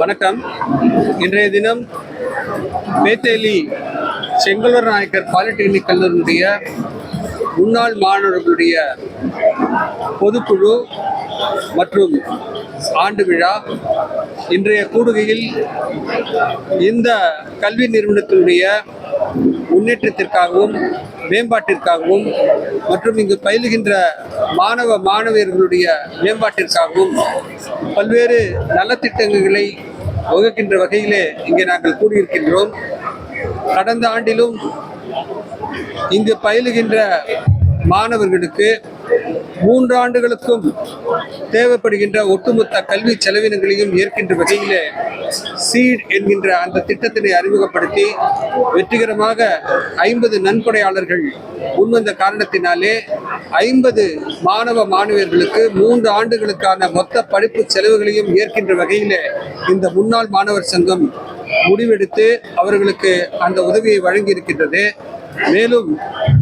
வணக்கம். இன்றைய தினம் மேத்தேலி செங்கலூர் நாயக்கர் பாலிடெக்னிக் கல்லூரியுடைய முன்னாள் மாணவர்களுடைய பொதுக்குழு மற்றும் ஆண்டு விழா இன்றைய கூடுகையில் இந்த கல்வி நிறுவனத்தினுடைய முன்னேற்றத்திற்காகவும் மேம்பாட்டிற்காகவும் மற்றும் இங்கு பயிலுகின்ற மாணவ மாணவியர்களுடைய மேம்பாட்டிற்காகவும் பல்வேறு நலத்திட்டங்களை வகுக்கின்ற வகையிலே இங்கே நாங்கள் கூடியிருக்கின்றோம். கடந்த ஆண்டிலும் இங்கு பயிலுகின்ற மாணவர்களுக்கு மூன்று ஆண்டுகளுக்கும் தேவைப்படுகின்ற ஒட்டுமொத்த கல்வி செலவினங்களையும் ஏற்கின்ற வகையிலே சீட் என்கின்ற அந்த திட்டத்தினை அறிமுகப்படுத்தி வெற்றிகரமாக ஐம்பது நன்கொடையாளர்கள் முன்வந்த காரணத்தினாலே ஐம்பது மாணவ மாணவியர்களுக்கு மூன்று ஆண்டுகளுக்கான மொத்த படிப்பு செலவுகளையும் ஏற்கின்ற வகையிலே இந்த முன்னாள் மாணவர் சங்கம் முடிவெடுத்து அவர்களுக்கு அந்த உதவியை வழங்கி இருக்கின்றது மேலும்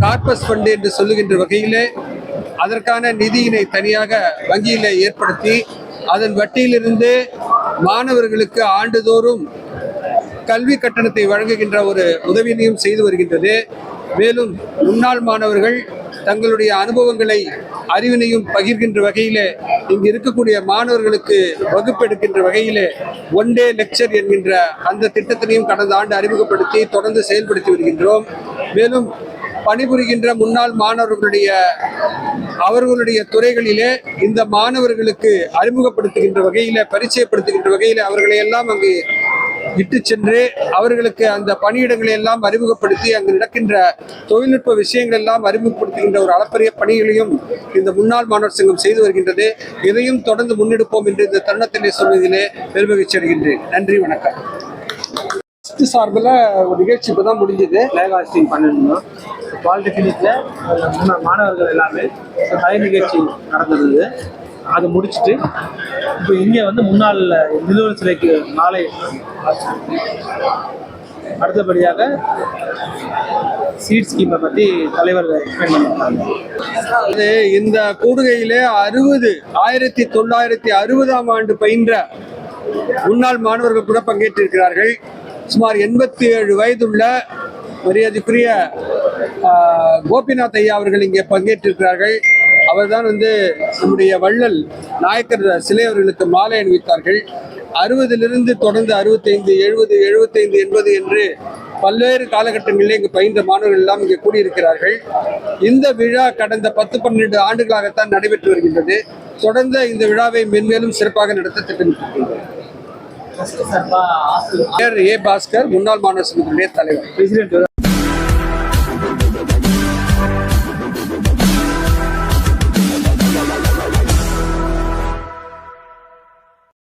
கார்பஸ் ஃபண்டு என்று சொல்லுகின்ற வகையிலே அதற்கான நிதியினை தனியாக வங்கியில் ஏற்படுத்தி அதன் வட்டியிலிருந்து மாணவர்களுக்கு ஆண்டுதோறும் கல்வி கட்டணத்தை வழங்குகின்ற ஒரு உதவியினையும் செய்து வருகின்றது. மேலும் முன்னாள் மாணவர்கள் தங்களுடைய அனுபவங்களை அறிவினையும் பகிர்கின்ற வகையிலே இங்கு இருக்கக்கூடிய மாணவர்களுக்கு வகுப்பெடுக்கின்ற வகையிலே ஒன் டே லெக்சர் என்கின்ற அந்த திட்டத்தினையும் கடந்த ஆண்டு அறிமுகப்படுத்தி தொடர்ந்து செயல்படுத்தி வருகின்றோம். மேலும் பணிபுரிகின்ற முன்னாள் மாணவர்களுடைய அவர்களுடைய துறைகளிலே இந்த மாணவர்களுக்கு அறிமுகப்படுத்துகின்ற வகையில பரிச்சயப்படுத்துகின்ற வகையில அவர்களை எல்லாம் அங்கு இட்டு சென்று அவர்களுக்கு அந்த பணியிடங்களை எல்லாம் அறிமுகப்படுத்தி அங்கு நடக்கின்ற தொழில்நுட்ப விஷயங்கள் எல்லாம் அறிமுகப்படுத்துகின்ற ஒரு அளப்பரிய பணிகளையும் இந்த முன்னாள் மாணவர் சங்கம் செய்து வருகின்றது. இதையும் தொடர்ந்து முன்னெடுப்போம் என்று இந்த தருணத்திலே சொல்வதிலே பெருமகிழ்ச்சி அடைகின்றேன். நன்றி வணக்கம். சார்பில் ஒரு நிகழ்ச்சி இப்போ தான் முடிஞ்சது லேகாஸ்டிங் பண்ணிருந்தோம் பாலிடெக்னிக்கில் மாணவர்கள் எல்லாமே கலை நிகழ்ச்சி நடந்தது. அதை முடிச்சுட்டு இப்போ இங்கே வந்து முன்னாள் நிலுவல் சிலைக்கு நாளை அடுத்தபடியாக சீட் ஸ்கீமை பற்றி தலைவர் எக்ஸ்பிளைன் பண்ணியிருக்காங்க அது இந்த கூடுகையிலே அறுபது ஆயிரத்தி தொள்ளாயிரத்தி அறுபதாம் ஆண்டு பயின்ற முன்னாள் மாணவர்கள் கூட பங்கேற்றிருக்கிறார்கள். சுமார் எண்பத்தி ஏழு வயதுள்ள மரியாதைக்குரிய கோபிநாத் ஐயா அவர்கள் இங்கே பங்கேற்றிருக்கிறார்கள். அவர்தான் வந்து நம்முடைய வள்ளல் நாயக்கர் சிலை அவர்களுக்கு மாலை அணிவித்தார்கள். அறுபதிலிருந்து தொடர்ந்து அறுபத்தைந்து எழுபது எழுபத்தைந்து எண்பது என்று பல்வேறு காலகட்டங்களில் இங்கு பயின்ற மாணவர்கள் எல்லாம் இங்கே கூடியிருக்கிறார்கள். இந்த விழா கடந்த பத்து பன்னெண்டு ஆண்டுகளாகத்தான் நடைபெற்று வருகின்றது. தொடர்ந்து இந்த விழாவை மென்மேலும் சிறப்பாக நடத்த பெயர் ஏ பாஸ்கர் முன்னாள் மாணவர் சங்கத்தினுடைய தலைவர். பிரசிடென்ட்